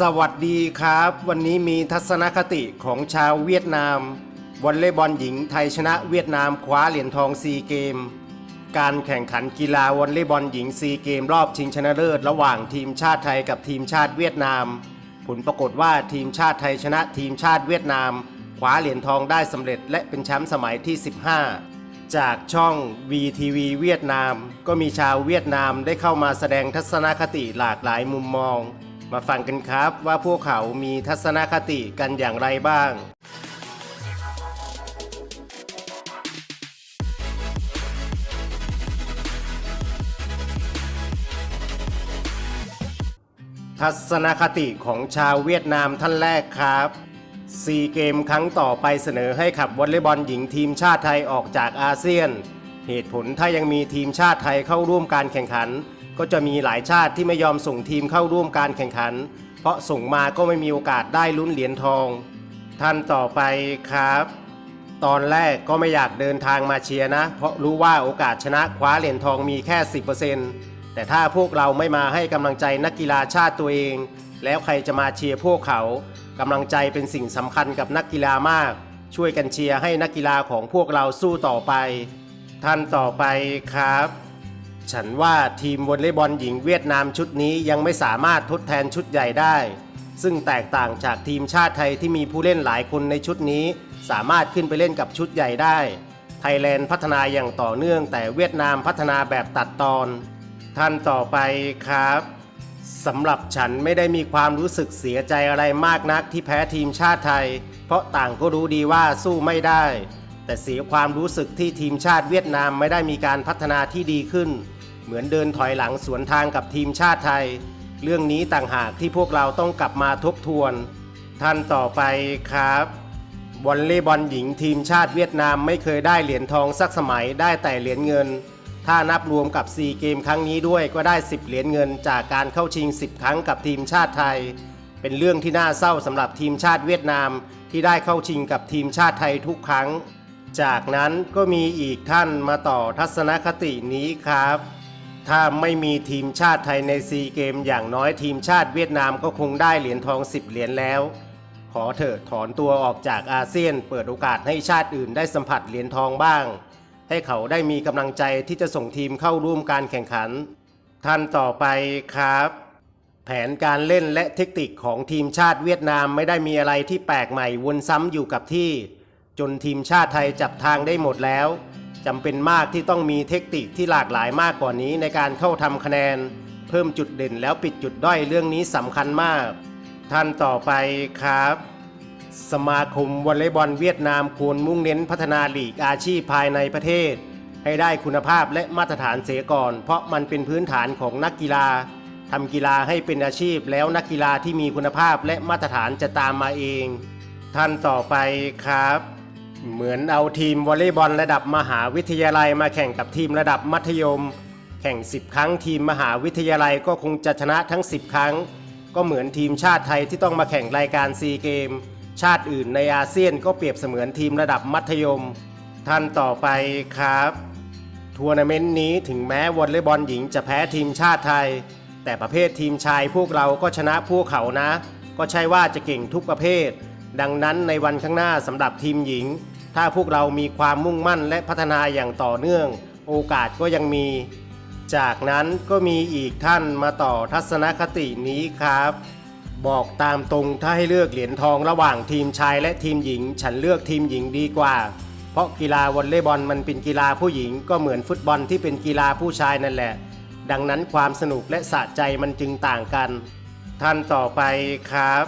สวัสดีครับ วันนี้มีทัศนคติของชาวเวียดนามวอลเลย์บอลหญิงไทยชนะเวียดนามคว้าเหรียญทองซีเกม การแข่งขันกีฬาวอลเลย์บอลหญิงซีเกม รอบชิงชนะเลิศระหว่างทีมชาติไทยกับทีมชาติเวียดนาม ผลปรากฏว่าทีมชาติไทยชนะทีมชาติเวียดนาม คว้าเหรียญทองได้สำเร็จและเป็นแชมป์สมัยที่ 15 จากช่อง VTV เวียดนาม ก็มีชาวเวียดนามได้เข้ามาแสดงทัศนคติหลากหลายมุมมอง มาฟังกันครับว่าพวกเขามีทัศนคติกันอย่างไรบ้าง ทัศนคติของชาวเวียดนามท่านแรกครับซีเกมครั้งต่อไปเสนอให้ขับวอลเลย์บอลหญิงทีมชาติไทยออกจากอาเซียน เหตุผลถ้ายังมีทีมชาติไทยเข้าร่วมการแข่งขัน ก็จะมีหลายชาติที่ไม่ยอมส่งทีมเข้าร่วมการแข่งขัน เพราะส่งมาก็ไม่มีโอกาสได้ลุ้นเหรียญทอง ท่านต่อไปครับ ตอนแรกก็ไม่อยากเดินทางมาเชียร์นะ เพราะรู้ว่าโอกาสชนะคว้าเหรียญทองมีแค่ 10%แต่ถ้าพวกเราไม่มาให้กำลังใจนักกีฬาชาติตัวเอง แล้วใครจะมาเชียร์พวกเขากำลังใจเป็นสิ่งสำคัญกับนักกีฬามาก ช่วยกันเชียร์ให้นักกีฬาของพวกเราสู้ต่อไป ท่านต่อไปครับ ฉันว่าทีมวอลเลย์บอลหญิงเวียดนามชุดนี้ยังไม่สามารถทดแทนชุดใหญ่ได้ ซึ่งแตกต่างจากทีมชาติไทยที่มีผู้เล่นหลายคนในชุดนี้ สามารถขึ้นไปเล่นกับชุดใหญ่ได้ ไทยแลนด์พัฒนาอย่างต่อเนื่องแต่เวียดนามพัฒนาแบบตัดตอน ท่านต่อไปครับสำหรับฉันไม่ได้มีความรู้สึกเสียใจอะไรมากนักที่แพ้ทีมชาติไทย เพราะต่างก็รู้ดีว่าสู้ไม่ได้ แต่เสียความรู้สึกที่ทีมชาติเวียดนามไม่ได้มีการพัฒนาที่ดีขึ้น เหมือนเดินถอยหลังสวนทางกับทีมชาติไทย เรื่องนี้ต่างหากที่พวกเราต้องกลับมาทบทวน ท่านต่อไปครับวอลเลย์บอลหญิงทีมชาติเวียดนามไม่เคยได้เหรียญทองสักสมัยได้แต่เหรียญเงิน ถ้านับรวมกับ 4 เกมครั้งนี้ด้วยก็ได้ 10 เหรียญเงินจากการเข้าชิง 10 ครั้งกับทีมชาติไทย เป็นเรื่องที่น่าเศร้าสำหรับทีมชาติเวียดนามที่ได้เข้าชิงกับทีมชาติไทยทุกครั้ง จากนั้นก็มีอีกท่านมาต่อทัศนคตินี้ครับ ถ้าไม่มีทีมชาติไทยในซีเกมอย่างน้อยทีมชาติเวียดนามก็คงได้เหรียญทอง 10 เหรียญแล้ว ขอเถอะถอนตัวออกจากอาเซียน เปิดโอกาสให้ชาติอื่นได้สัมผัสเหรียญทองบ้าง ให้เขาได้มีกำลังใจที่จะส่งทีมเข้าร่วมการแข่งขัน ท่านต่อไปครับ แผนการเล่นและเทคนิคของทีมชาติเวียดนามไม่ได้มีอะไรที่แปลกใหม่วนซ้ำอยู่กับที่ จนทีมชาติไทยจับทางได้หมดแล้ว จำเป็นมากที่ต้องมีเทคนิคที่หลากหลายมากกว่านี้ในการเข้าทำคะแนน เพิ่มจุดเด่นแล้วปิดจุดด้อยเรื่องนี้สำคัญมาก ท่านต่อไปครับ สมาคมวอลเลย์บอลเวียดนามควรมุ่งเน้นพัฒนาลีกอาชีพภายในประเทศ ให้ได้คุณภาพและมาตรฐานเสียก่อน เพราะมันเป็นพื้นฐานของนักกีฬาทำกีฬาให้เป็นอาชีพแล้วนักกีฬาที่มีคุณภาพและมาตรฐานจะตามมาเอง ท่านต่อไปครับ เหมือนเอาทีมวอลเลย์บอลระดับมหาวิทยาลัยมาแข่งกับทีมระดับมัธยม แข่ง 10 ครั้งทีมมหาวิทยาลัยก็คงจะชนะทั้ง 10 ครั้ง ก็เหมือนทีมชาติไทยที่ต้องมาแข่งรายการซีเกม ชาติอื่นในอาเซียนก็เปรียบเสมือนทีมระดับมัธยม ท่านต่อไปครับทัวร์นาเมนต์นี้ถึงแม้วอลเลย์บอลหญิงจะแพ้ทีมชาติไทย แต่ประเภททีมชายพวกเราก็ชนะพวกเขานะ ก็ใช่ว่าจะเก่งทุกประเภท ดังนั้นในวันข้างหน้าสำหรับทีมหญิง ถ้าพวกเรามีความมุ่งมั่นและพัฒนาอย่างต่อเนื่อง โอกาสก็ยังมี จากนั้นก็มีอีกท่านมาต่อทัศนคตินี้ครับ บอกตามตรงถ้าให้เลือกเหรียญทองระหว่างทีมชายและทีมหญิง ฉันเลือกทีมหญิงดีกว่า เพราะกีฬาวอลเลย์บอลมันเป็นกีฬาผู้หญิงก็เหมือนฟุตบอลที่เป็นกีฬาผู้ชายนั่นแหละ ดังนั้นความสนุกและสะใจมันจึงต่างกัน ท่านต่อไปครับ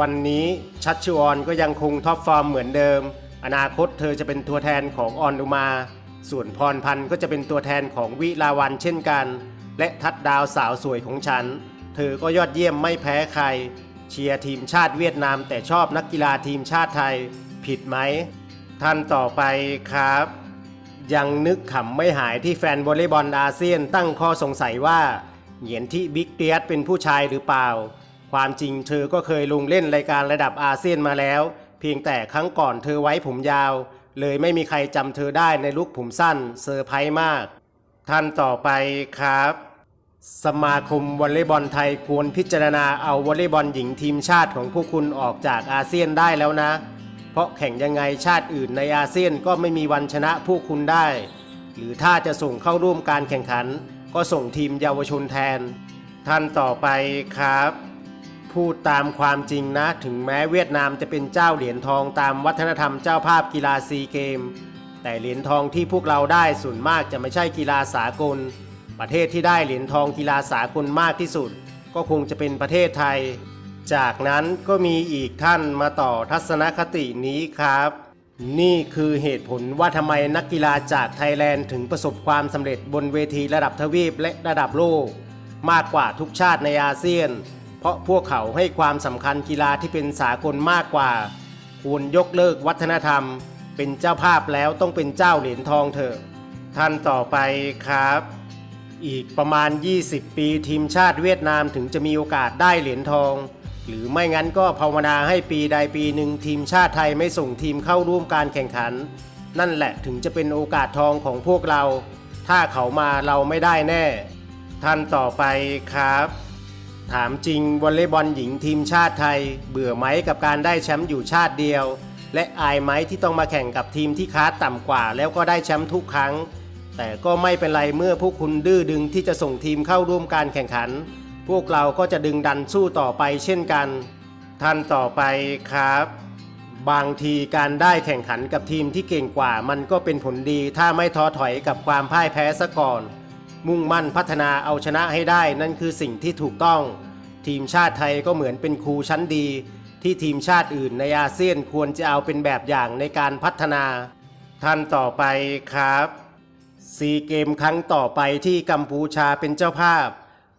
วันนี้ชัดชวอนก็ยังคงท็อปฟอร์มเหมือนเดิม อนาคตเธอจะเป็นตัวแทนของออนอุมา ส่วนพรพันธ์ก็จะเป็นตัวแทนของวิลาวันเช่นกัน และทัดดาวสาวสวยของฉัน เธอก็ยอดเยี่ยมไม่แพ้ใคร เชียร์ทีมชาติเวียดนามแต่ชอบนักกีฬาทีมชาติไทย ผิดไหม ท่านต่อไปครับ ยังนึกขำไม่หายที่แฟนวอลเลย์บอลอาเซียนตั้งข้อสงสัยว่าเหยียนที่บิ๊กเตียสเป็นผู้ชายหรือเปล่า ความจริงเธอก็เคยลงเล่นรายการระดับอาเซียนมาแล้ว เพียงแต่ครั้งก่อนเธอไว้ผมยาว เลยไม่มีใครจำเธอได้ในลุคผมสั้นเซอร์ไพรส์มาก ท่านต่อไปครับ สมาคมวอลเลย์บอลไทยควรพิจารณาเอาวอลเลย์บอลหญิงทีมชาติของพวกคุณออกจากอาเซียนได้แล้วนะ เพราะแข่งยังไงชาติอื่นในอาเซียนก็ไม่มีวันชนะพวกคุณได้ หรือถ้าจะส่งเข้าร่วมการแข่งขัน ก็ส่งทีมเยาวชนแทน ท่านต่อไปครับ พูดตามความจริงนะ ถึงแม้เวียดนามจะเป็นเจ้าเหรียญทองตามวัฒนธรรมเจ้าภาพกีฬาซีเกม แต่เหรียญทองที่พวกเราได้ส่วนมากจะไม่ใช่กีฬาสากล ประเทศที่ได้เหรียญทองกีฬาสากลมากที่สุด ก็คงจะเป็นประเทศไทย จากนั้นก็มีอีกท่านมาต่อทัศนคตินี้ครับ นี่คือเหตุผลว่าทำไมนักกีฬาจากไทยแลนด์ถึงประสบความสำเร็จบนเวทีระดับทวีปและระดับโลก มากกว่าทุกชาติในอาเซียน เพราะพวกเขาให้ความสำคัญกีฬาที่เป็นสากลมากกว่า ควรยกเลิกวัฒนธรรม เป็นเจ้าภาพแล้วต้องเป็นเจ้าเหรียญทองเถอะท่านต่อไปครับ อีกประมาณ 20 ปีทีมชาติเวียดนามถึงจะมีโอกาสได้เหรียญทอง หรือไม่งั้นก็ภาวนาให้ปีใดปีหนึ่งทีมชาติไทยไม่ส่งทีมเข้าร่วมการแข่งขัน นั่นแหละถึงจะเป็นโอกาสทองของพวกเรา ถ้าเขามาเราไม่ได้แน่ ท่านต่อไปครับ ถามจริงวอลเลย์บอลหญิงทีมชาติไทย เบื่อไหมกับการได้แชมป์อยู่ชาติเดียว และอายไหมที่ต้องมาแข่งกับทีมที่ค้าต่ำกว่าแล้วก็ได้แชมป์ทุกครั้ง แต่ก็ไม่เป็นไรเมื่อพวกคุณดื้อดึงที่จะส่งทีมเข้าร่วมการแข่งขัน พวกเราก็จะดึงดันสู้ต่อไปเช่นกัน ท่านต่อไปครับ บางทีการได้แข่งขันกับทีมที่เก่งกว่า มันก็เป็นผลดีถ้าไม่ท้อถอยกับความพ่ายแพ้ซะก่อน มุ่งมั่นพัฒนาเอาชนะให้ได้นั่นคือสิ่งที่ถูกต้อง ทีมชาติไทยก็เหมือนเป็นครูชั้นดี ที่ทีมชาติอื่นในอาเซียนควรจะเอาเป็นแบบอย่างในการพัฒนา ท่านต่อไปครับซีเกมครั้งต่อไปที่กัมพูชาเป็นเจ้าภาพ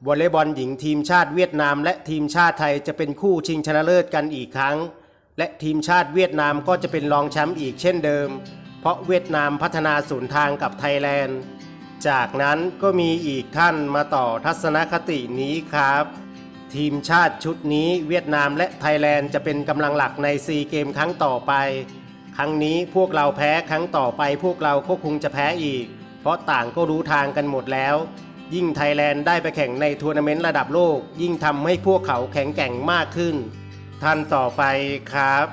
วอลเลย์บอลหญิงทีมชาติเวียดนามและทีมชาติไทยจะเป็นคู่ชิงชนะเลิศกันอีกครั้ง และทีมชาติเวียดนามก็จะเป็นรองแชมป์อีกเช่นเดิม เพราะเวียดนามพัฒนาศูนย์ทางกับไทยแลนด์ จากนั้นก็มีอีกท่านมาต่อทัศนคตินี้ครับ ทีมชาติชุดนี้เวียดนามและไทยแลนด์จะเป็นกำลังหลักในซีเกมครั้งต่อไป ครั้งนี้พวกเราแพ้ครั้งต่อไปพวกเราก็คงจะแพ้อีก เพราะต่างก็รู้ทางกันหมดแล้ว ยิ่งไทยแลนด์ได้ไปแข่งในทัวร์นาเมนต์ระดับโลก ยิ่งทำให้พวกเขาแข็งแกร่งมากขึ้น ท่านต่อไปครับ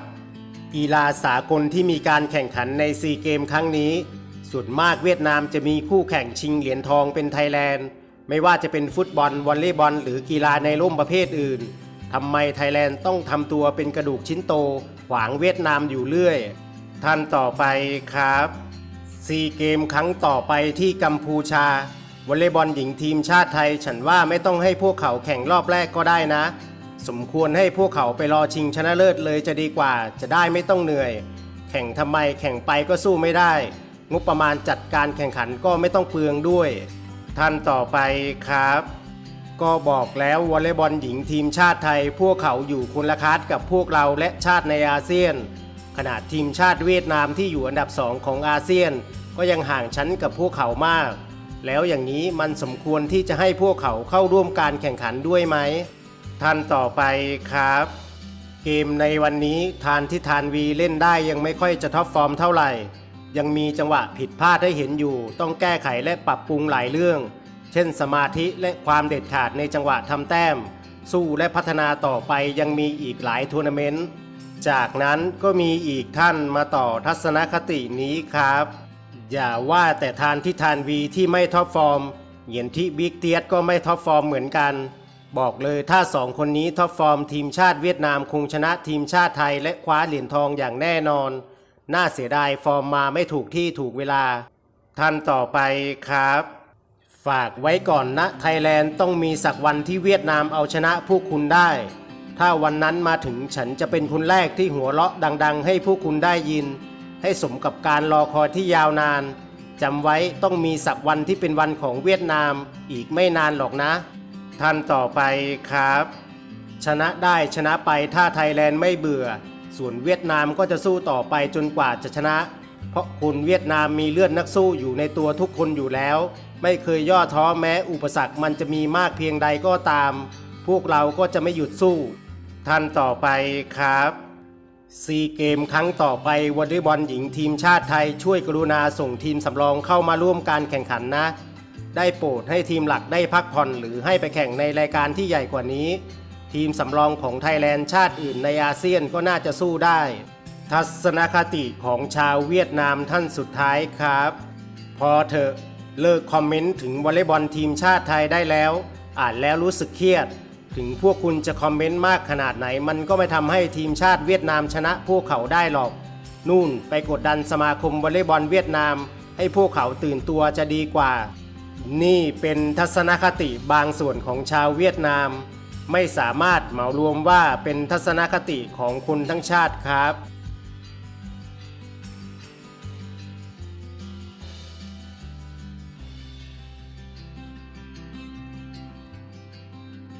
กีฬาสากลที่มีการแข่งขันในซีเกมครั้งนี้ ส่วนมากเวียดนามจะมีคู่แข่งชิงเหรียญทองเป็นไทยแลนด์ ไม่ว่าจะเป็นฟุตบอลวอลเลย์บอล หรือกีฬาในร่มประเภทอื่นทำไมไทยแลนด์ต้องทำตัวเป็นกระดูกชิ้นโต ขวางเวียดนามอยู่เรื่อย ท่านต่อไปครับซีเกมครั้งต่อไปที่กัมพูชาวอลเลย์บอลหญิงทีมชาติไทย ฉันว่าไม่ต้องให้พวกเขาแข่งรอบแรกก็ได้นะ สมควรให้พวกเขาไปรอชิงชนะเลิศเลยจะดีกว่า จะได้ไม่ต้องเหนื่อย แข่งทำไมแข่งไปก็สู้ไม่ได้ งบประมาณจัดการแข่งขันก็ไม่ต้องเปลืองด้วย ท่านต่อไปครับ ก็บอกแล้ววอลเลย์บอลหญิงทีมชาติไทย พวกเขาอยู่คนละคาสกับพวกเราและชาติในอาเซียน ขนาดทีมชาติเวียดนามที่อยู่อันดับสองของอาเซียน ก็ยังห่างชั้นกับพวกเขามาก แล้วอย่างนี้มันสมควรที่จะให้พวกเขาเข้าร่วมการแข่งขันด้วยไหมท่านต่อไปครับเกมในวันนี้ทานที่ทานวีเล่นได้ยังไม่ค่อยจะท็อปฟอร์มเท่าไหร่ ยังมีจังหวะผิดพลาดให้เห็นอยู่ ต้องแก้ไขและปรับปรุงหลายเรื่อง เช่นสมาธิและความเด็ดขาดในจังหวะทำแต้ม สู้และพัฒนาต่อไปยังมีอีกหลายทัวร์นาเมนต์จากนั้นก็มีอีกท่านมาต่อทัศนคตินี้ครับ อย่าว่าแต่ทานที่ทานวีที่ไม่ท็อปฟอร์มเหยียนที่บิ๊กเตียสก็ไม่ท็อปฟอร์มเหมือนกัน บอกเลยถ้าสองคนนี้ท็อปฟอร์มทีมชาติเวียดนามคงชนะทีมชาติไทยและคว้าเหรียญทองอย่างแน่นอน น่าเสียดายฟอร์มมาไม่ถูกที่ถูกเวลา ท่านต่อไปครับ ฝากไว้ก่อนนะไทยแลนด์ต้องมีสักวันที่เวียดนามเอาชนะพวกคุณได้ ถ้าวันนั้นมาถึงฉันจะเป็นคนแรกที่หัวเราะดัง ๆ ให้พวกคุณได้ยิน ให้สมกับการรอคอยที่ยาวนานจำไว้ต้องมีสักวันที่เป็นวันของเวียดนามอีกไม่นานหรอกนะ ท่านต่อไปครับ ชนะได้ชนะไปถ้าไทยแลนด์ไม่เบื่อ ส่วนเวียดนามก็จะสู้ต่อไปจนกว่าจะชนะ เพราะคุณเวียดนามมีเลือดนักสู้อยู่ในตัวทุกคนอยู่แล้ว ไม่เคยย่อท้อแม้อุปสรรคมันจะมีมากเพียงใดก็ตาม พวกเราก็จะไม่หยุดสู้ ท่านต่อไปครับซีเกมครั้งต่อไปวอลเลย์บอลหญิงทีมชาติไทยช่วยกรุณาส่งทีมสำรองเข้ามาร่วมการแข่งขันนะ ได้โปรดให้ทีมหลักได้พักผ่อนหรือให้ไปแข่งในรายการที่ใหญ่กว่านี้ ทีมสำรองของไทยแลนด์ชาติอื่นในอาเซียนก็น่าจะสู้ได้ ทัศนคติของชาวเวียดนามท่านสุดท้ายครับ พอเถอะเลิกคอมเมนต์ถึงวอลเลย์บอลทีมชาติไทยได้แล้ว อ่านแล้วรู้สึกเครียด ถึงพวกคุณจะคอมเมนต์มากขนาดไหน มันก็ไม่ทำให้ทีมชาติเวียดนามชนะพวกเขาได้หรอก นู่นไปกดดันสมาคมวอลเลย์บอลเวียดนาม ให้พวกเขาตื่นตัวจะดีกว่า นี่เป็นทัศนคติบางส่วนของชาวเวียดนาม ไม่สามารถเหมารวมว่าเป็นทัศนคติของคุณทั้งชาติครับ